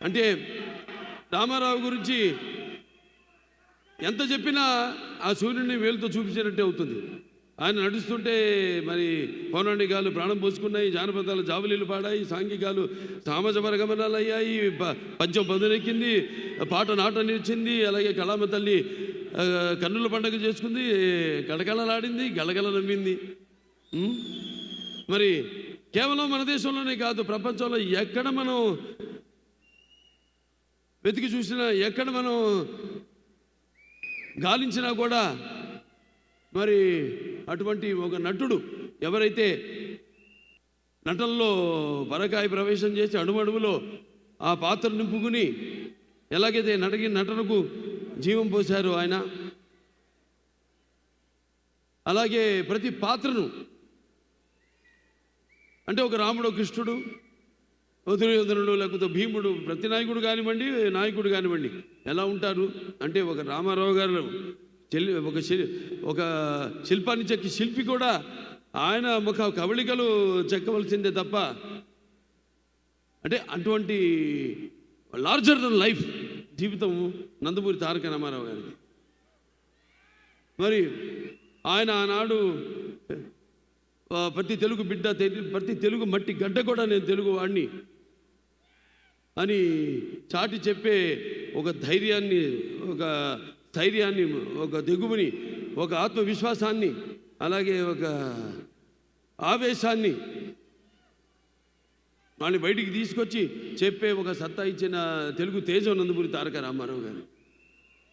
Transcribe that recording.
అంటే రామారావు గురించి ఎంత చెప్పినా ఆ సూర్యుడిని వేలుతో చూపించినట్టే అవుతుంది. ఆయన నడుస్తుంటే మరి పౌరాణికాలు ప్రాణం పోసుకున్నాయి జానపదాలు జాబులీలు పాడాయి సాంఘికాలు సామాజ పరగమనాలు అయ్యాయి పద్యం పదునెక్కింది పాట నాట నిలిచింది అలాగే కళామ తల్లి కన్నుల పండగ చేసుకుంది కళకళలాడింది గలగల నవ్వింది. మరి కేవలం మన దేశంలోనే కాదు ప్రపంచంలో ఎక్కడ మనం వెతికి చూసినా ఎక్కడ మనం గాలించినా కూడా మరి అటువంటి ఒక నటుడు ఎవరైతే నటనలో పరకాయ ప్రవేశం చేసి అడుమడుగులో ఆ పాత్ర నింపుకుని ఎలాగైతే నటకి నటనకు జీవం పోశారో ఆయన అలాగే ప్రతి పాత్రను అంటే ఒక రాముడు కృష్ణుడు దుర్యోధనుడు లేకపోతే భీముడు ప్రతి నాయకుడు కానివ్వండి నాయకుడు కానివ్వండి ఎలా ఉంటారు? అంటే ఒక రామారావు గారు చెల్లి ఒక శిల్ ఒక శిల్పాన్ని చెక్కి శిల్పి కూడా ఆయన ముఖ కవళికలు చెక్కవలసిందే తప్ప అంటే అటువంటి లార్జర్ దన్ లైఫ్ జీవితం నందమూరి తారక రామారావు గారికి మరి ఆయన ఆనాడు ప్రతి తెలుగు బిడ్డ ప్రతి తెలుగు మట్టి గడ్డ కూడా నేను తెలుగు వాడిని అని చాటి చెప్పే ఒక ధైర్యాన్ని ఒక ధైర్యాన్ని ఒక దిగుమని ఒక ఆత్మవిశ్వాసాన్ని అలాగే ఒక ఆవేశాన్ని వాళ్ళని బయటికి తీసుకొచ్చి చెప్పే ఒక సత్తా ఇచ్చిన తెలుగు తేజం నందమూరి తారక రామారావు గారు.